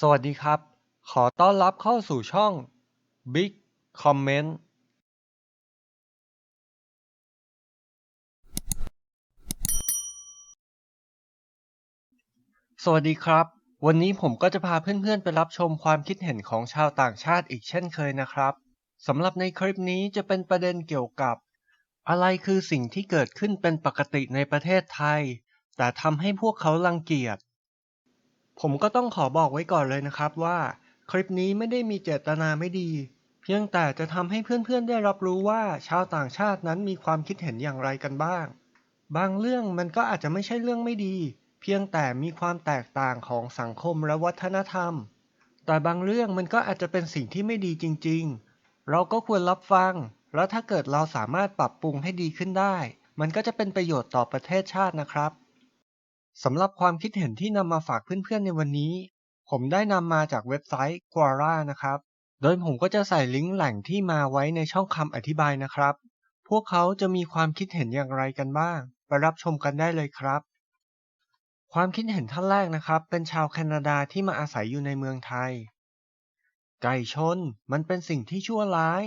สวัสดีครับ ขอต้อนรับเข้าสู่ช่อง Big Comment สวัสดีครับ วันนี้ผมก็จะพาเพื่อนๆ ไปรับชมความคิดเห็นของชาวต่างชาติอีกเช่นเคยนะครับ สำหรับในคลิปนี้จะเป็นประเด็นเกี่ยวกับ อะไรคือสิ่งที่เกิดขึ้นเป็นปกติในประเทศไทย แต่ทำให้พวกเขารังเกียจ ผมก็ต้องขอบอกไว้ก่อนเลยนะครับว่าคลิปนี้ไม่ได้มีเจตนาไม่ดี เพียงแต่จะทำให้เพื่อนๆได้รับรู้ว่าชาวต่างชาตินั้นมีความคิดเห็นอย่างไรกันบ้าง บางเรื่องมันก็อาจจะไม่ใช่เรื่องไม่ดี เพียงแต่มีความแตกต่างของสังคมและวัฒนธรรม แต่บางเรื่องมันก็อาจจะเป็นสิ่งที่ไม่ดีจริง ๆ เราก็ควรรับฟัง แล้วถ้าเกิดเราสามารถปรับปรุงให้ดีขึ้นได้ มันก็จะเป็นประโยชน์ต่อประเทศชาตินะครับ สำหรับความคิดเห็นที่นำมาฝากเพื่อนๆในวันนี้ ผมได้นำมาจากเว็บไซต์ Quora นะครับ โดยผมก็จะใส่ลิงก์แหล่งที่มาไว้ในช่องคำอธิบายนะครับ พวกเขาจะมีความคิดเห็นอย่างไรกันบ้าง ไปรับชมกันได้เลยครับ ความคิดเห็นท่านแรกนะครับ เป็นชาวแคนาดาที่มาอาศัยอยู่ในเมืองไทย ไก่ชนมันเป็นสิ่งที่ชั่วร้าย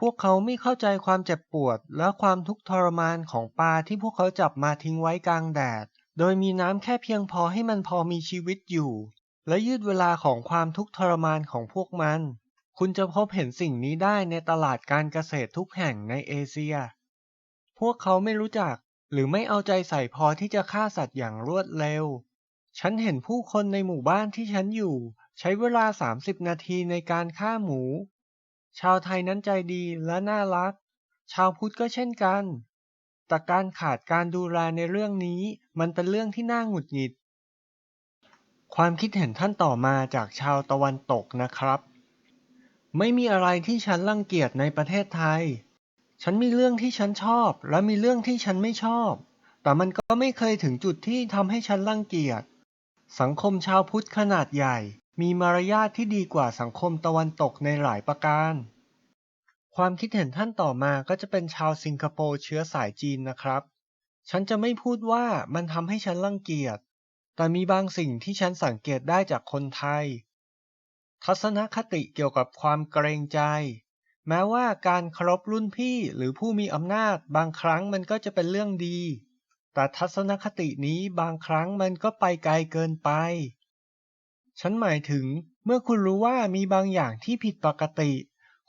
พวกเขาไม่เข้าใจความเจ็บปวดและความทุกข์ทรมานของปลาที่พวกเขาจับมาทิ้งไว้กลางแดด โดยมีน้ำแค่เพียงพอให้มันพอมีชีวิตอยู่ และยืดเวลาของความทุกข์ทรมานของพวกมัน คุณจะพบเห็นสิ่งนี้ได้ในตลาดการเกษตรทุกแห่งในเอเชีย พวกเขาไม่รู้จักหรือไม่เอาใจใส่พอที่จะฆ่าสัตว์อย่างรวดเร็ว ฉันเห็นผู้คนในหมู่บ้านที่ฉันอยู่ ใช้เวลา 30 นาทีในการฆ่าหมู ชาวไทยนั้นใจดีและน่ารัก ชาวพุทธก็เช่นกัน แต่การขาดการดูแลในเรื่องนี้ มันเป็นเรื่องที่น่าหงุดหงิด ความคิดเห็นท่านต่อมาจากชาวตะวันตกนะครับ ไม่มีอะไรที่ฉันรังเกียจในประเทศไทย ฉันมีเรื่องที่ฉันชอบ และมีเรื่องที่ฉันไม่ชอบ แต่มันก็ไม่เคยถึงจุดที่ทำให้ฉันรังเกียจ สังคมชาวพุทธขนาดใหญ่ มีมารยาทที่ดีกว่าสังคมตะวันตกในหลายประการ ความคิดเห็นท่านต่อมาก็จะเป็นชาวสิงคโปร์เชื้อสายจีนนะครับ ฉันจะไม่พูดว่ามันทำให้ฉันรังเกียจ แต่มีบางสิ่งที่ฉันสังเกตได้จากคนไทย ทัศนคติเกี่ยวกับความเกรงใจ แม้ว่าการเคารพรุ่นพี่หรือผู้มีอำนาจบางครั้งมันก็จะเป็นเรื่องดี แต่ทัศนคตินี้บางครั้งมันก็ไปไกลเกินไป ฉันหมายถึงเมื่อคุณรู้ว่ามีบางอย่างที่ผิดปกติ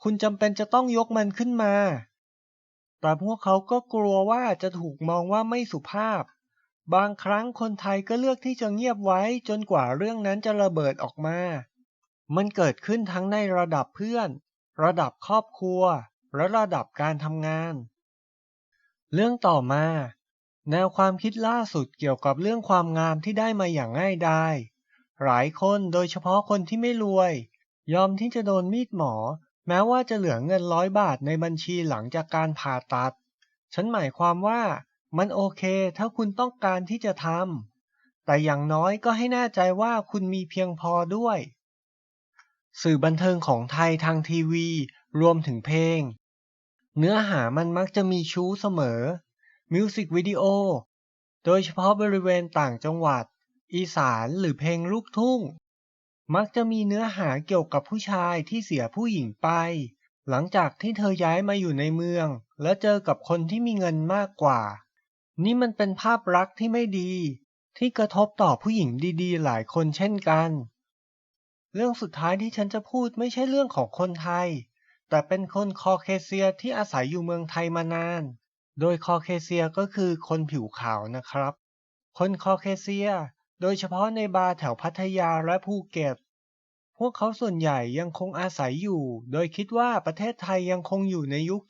คุณจำเป็นจะต้องยกมันขึ้นมา แต่พวกเขาก็กลัวว่าจะถูกมองว่าไม่สุภาพ บางครั้งคนไทยก็เลือกที่จะเงียบไว้จนกว่าเรื่องนั้นจะระเบิดออกมา มันเกิดขึ้นทั้งในระดับเพื่อน ระดับครอบครัว และระดับการทำงาน เรื่องต่อมา แนวความคิดล่าสุดเกี่ยวกับเรื่องความงามที่ได้มาอย่างง่ายดายหลายคนโดยเฉพาะคนที่ไม่รวย ยอมที่จะโดนมีดหมอ แม้ว่าจะเหลือเงินร้อยบาทในบัญชีหลังจากการผ่าตัด ฉันหมายความว่ามันโอเคถ้าคุณต้องการที่จะทำ แต่อย่างน้อยก็ให้แน่ใจว่าคุณมีเพียงพอด้วย สื่อบันเทิงของไทยทางทีวี รวมถึงเพลง เนื้อหามันมักจะมีชู้เสมอ มิวสิกวิดีโอ โดยเฉพาะบริเวณต่างจังหวัด อีสานหรือเพลงลูกทุ่ง มักจะมีเนื้อหาเกี่ยวกับผู้ชายที่เสียผู้หญิงไป หลังจากที่เธอย้ายมาอยู่ในเมือง และเจอกับคนที่มีเงินมากกว่า นี่มันเป็นภาพลักษณ์ที่ไม่ดี ที่กระทบต่อผู้หญิงดีๆ หลายคนเช่นกัน เรื่องสุดท้ายที่ฉันจะพูดไม่ใช่เรื่องของคนไทย แต่เป็นคนคอเคเซียที่อาศัยอยู่เมืองไทยมานาน โดยคอเคเซียก็คือคนผิวขาวนะครับ คนคอเคเซีย โดยเฉพาะในบาร์แถวพัทยาและภูเก็ต พวกเขาส่วนใหญ่ยังคงอาศัยอยู่ โดยคิดว่าประเทศไทยยังคงอยู่ในยุค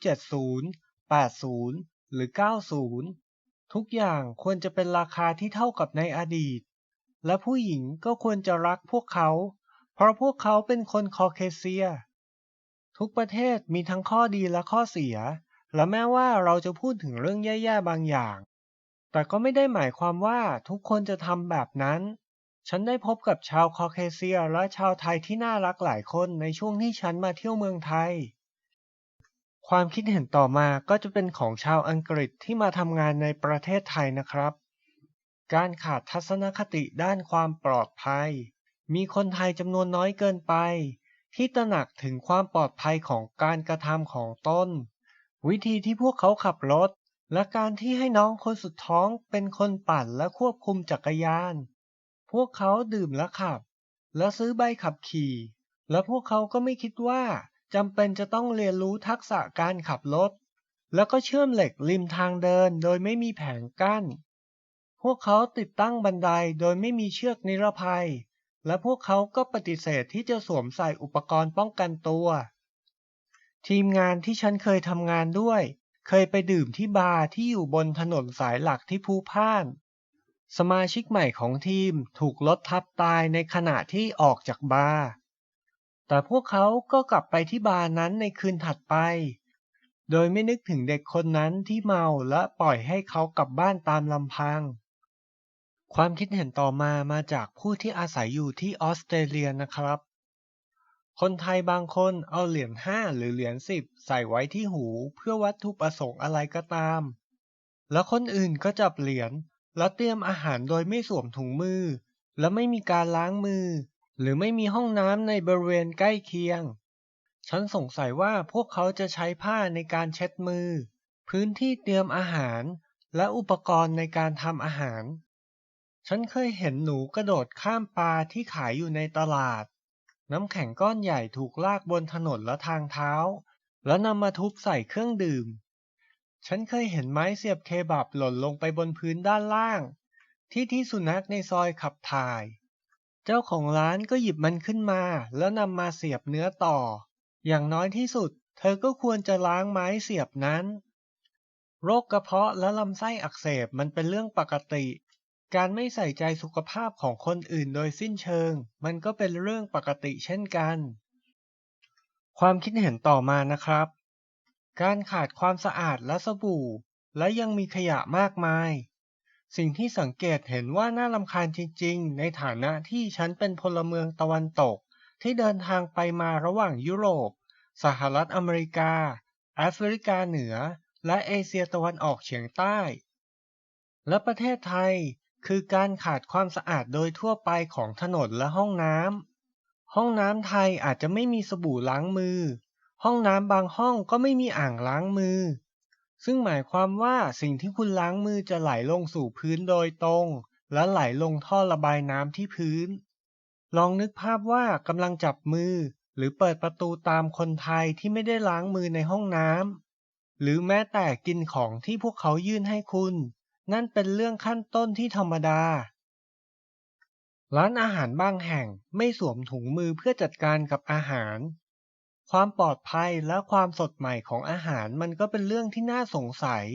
70 80 หรือ 90 ทุกอย่างควรจะเป็นราคาที่เท่ากับในอดีต และผู้หญิงก็ควรจะรักพวกเขา เพราะพวกเขาเป็นคนคอเคเซีย ทุกประเทศมีทั้งข้อดีและข้อเสีย และแม้ว่าเราจะพูดถึงเรื่องแย่ๆบางอย่าง แต่ก็ไม่ได้หมายความว่าทุกคนจะทำแบบนั้น ฉันได้พบกับชาวคอเคเซียและชาวไทยที่น่ารักหลายคนในช่วงที่ฉันมาเที่ยวเมืองไทย ความคิดเห็นต่อมาก็จะเป็นของชาวอังกฤษที่มาทำงานในประเทศไทยนะครับ การขาดทัศนคติด้านความปลอดภัย มีคนไทยจำนวนน้อยเกินไป ที่ตระหนักถึงความปลอดภัยของการกระทำของตนวิธีที่พวกเขาขับรถ และการที่ให้น้องคนสุดท้องเป็นคนปั่นและควบคุมจักรยาน พวกเขาดื่มและขับ และซื้อใบขับขี่ และพวกเขาก็ไม่คิดว่าจำเป็นจะต้องเรียนรู้ทักษะการขับรถ แล้วก็เชื่อมเหล็กริมทางเดินโดยไม่มีแผงกั้น พวกเขาติดตั้งบันไดโดยไม่มีเชือกนิรภัย และพวกเขาก็ปฏิเสธที่จะสวมใส่อุปกรณ์ป้องกันตัว ทีมงานที่ฉันเคยทำงานด้วย เคยไปดื่มที่บาร์ที่อยู่บนถนนสายหลักที่ภูพาน สมาชิกใหม่ของทีมถูกรถทับตายในขณะที่ออกจากบาร์ แต่พวกเขาก็กลับไปที่บาร์นั้นในคืนถัดไป โดยไม่นึกถึงเด็กคนนั้นที่เมาและปล่อยให้เขากลับบ้านตามลำพัง ความคิดเห็นต่อมามาจากผู้ที่อาศัยอยู่ที่ออสเตรเลียนะครับ คนไทยบางคนเอาเหรียญห้าหรือเหรียญสิบใส่ไว้ที่หูเพื่อวัตถุประสงค์อะไรก็ตาม แล้วคนอื่นก็จับเหรียญแล้วเตรียมอาหารโดยไม่สวมถุงมือ และไม่มีการล้างมือ หรือไม่มีห้องน้ำในบริเวณใกล้เคียง ฉันสงสัยว่าพวกเขาจะใช้ผ้าในการเช็ดมือ พื้นที่เตรียมอาหาร และอุปกรณ์ในการทำอาหาร ฉันเคยเห็นหนูกระโดดข้ามปลาที่ขายอยู่ในตลาด น้ำแข็งก้อนใหญ่ถูกลากบนถนนและทางเท้า แล้วนำมาทุบใส่เครื่องดื่ม ฉันเคยเห็นไม้เสียบเคบับหล่นลงไปบนพื้นด้านล่าง ที่ที่สุนัขในซอยขับถ่าย เจ้าของร้านก็หยิบมันขึ้นมา แล้วนำมาเสียบเนื้อต่อ อย่างน้อยที่สุด เธอก็ควรจะล้างไม้เสียบนั้น โรคกระเพาะและลำไส้อักเสบมันเป็นเรื่องปกติ การไม่ใส่ใจสุขภาพของคนอื่นโดยสิ้นเชิง มันก็เป็นเรื่องปกติเช่นกัน ความคิดเห็นต่อมานะครับ การขาดความสะอาดและสบู่ และยังมีขยะมากมาย สิ่งที่สังเกตเห็นว่าน่ารำคาญจริง ๆ ในฐานะที่ฉันเป็นพลเมืองตะวันตก ที่เดินทางไปมาระหว่างยุโรป สหรัฐอเมริกา แอฟริกาเหนือ และเอเชียตะวันออกเฉียงใต้ และประเทศไทย คือการขาดความสะอาดโดยทั่วไปของถนนและห้องน้ำ ห้องน้ำไทยอาจจะไม่มีสบู่ล้างมือ ห้องน้ำบางห้องก็ไม่มีอ่างล้างมือ ซึ่งหมายความว่าสิ่งที่คุณล้างมือจะไหลลงสู่พื้นโดยตรง และไหลลงท่อระบายน้ำที่พื้น ลองนึกภาพว่ากำลังจับมือ หรือเปิดประตูตามคนไทยที่ไม่ได้ล้างมือในห้องน้ำหรือแม้แต่กินของที่พวกเขายื่นให้คุณ นั่นเป็นเรื่องขั้นต้นที่ธรรมดา ร้านอาหารบางแห่งไม่สวมถุงมือเพื่อจัดการกับอาหาร ความปลอดภัยและความสดใหม่ของอาหารมันก็เป็นเรื่องที่น่าสงสัย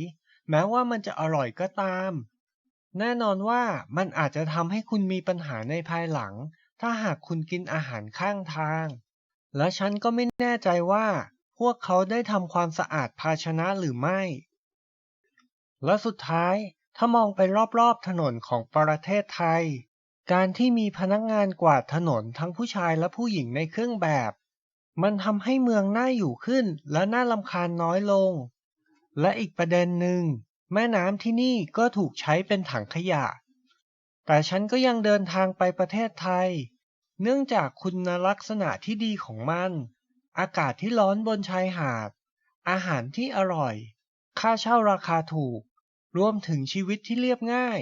แม้ว่ามันจะอร่อยก็ตาม แน่นอนว่ามันอาจจะทำให้คุณมีปัญหาในภายหลัง ถ้าหากคุณกินอาหารข้างทาง และฉันก็ไม่แน่ใจว่าพวกเขาได้ทำความสะอาดภาชนะหรือไม่ และสุดท้าย ถ้ามองไปรอบๆถนนของประเทศไทย การที่มีพนักงานกวาดถนนทั้งผู้ชายและผู้หญิงในเครื่องแบบ มันทำให้เมืองน่าอยู่ขึ้นและน่ารำคาญน้อยลง และอีกประเด็นหนึ่ง แม่น้ำที่นี่ก็ถูกใช้เป็นถังขยะ แต่ฉันก็ยังเดินทางไปประเทศไทย เนื่องจากคุณลักษณะที่ดีของมัน อากาศที่ร้อนบนชายหาด อาหารที่อร่อย ค่าเช่าราคาถูก รวมถึงชีวิตที่เรียบง่าย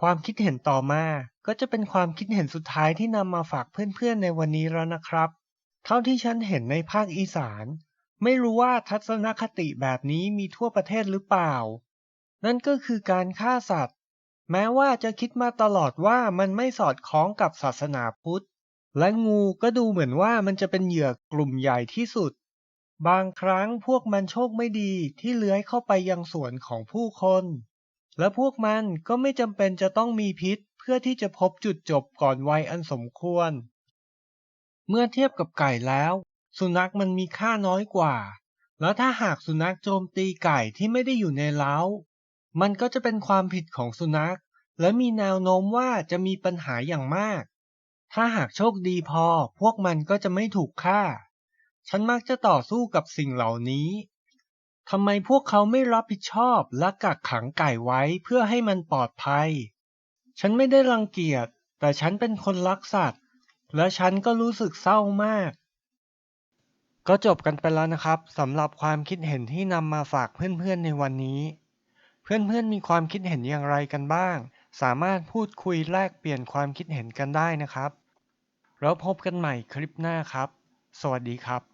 ความคิดเห็นต่อมาก็จะเป็นความคิดเห็นสุดท้ายที่นำมาฝากเพื่อนๆในวันนี้แล้วนะครับ เท่าที่ฉันเห็นในภาคอีสาน ไม่รู้ว่าทัศนคติแบบนี้มีทั่วประเทศหรือเปล่า นั่นก็คือการฆ่าสัตว์ แม้ว่าจะคิดมาตลอดว่ามันไม่สอดคล้องกับศาสนาพุทธ และงูก็ดูเหมือนว่ามันจะเป็นเหยื่อกลุ่มใหญ่ที่สุด บางครั้งพวกมันโชคไม่ดีที่เลื้อยเข้าไปยังสวนของผู้คน และพวกมันก็ไม่จำเป็นจะต้องมีพิษเพื่อที่จะพบจุดจบก่อนวัยอันสมควร เมื่อเทียบกับไก่แล้ว สุนัขมันมีค่าน้อยกว่า แล้วถ้าหากสุนัขโจมตีไก่ที่ไม่ได้อยู่ในเล้า มันก็จะเป็นความผิดของสุนัข และมีแนวโน้มว่าจะมีปัญหาอย่างมาก ถ้าหากโชคดีพอพวกมันก็จะไม่ถูกฆ่า ฉันมักจะต่อสู้กับสิ่งเหล่านี้ทำไมพวกเขาไม่รับผิดชอบและกักขังไก่ไว้เพื่อให้มันปลอดภัย ฉันไม่ได้รังเกียจ แต่ฉันเป็นคนรักสัตว์ และฉันก็รู้สึกเศร้ามาก ก็จบกันไปแล้วนะครับสำหรับความคิดเห็นที่นำมาฝากเพื่อนๆในวันนี้ เพื่อนๆมีความคิดเห็นอย่างไรกันบ้าง สามารถพูดคุยแลกเปลี่ยนความคิดเห็นกันได้นะครับ แล้วพบกันใหม่คลิปหน้าครับ สวัสดีครับ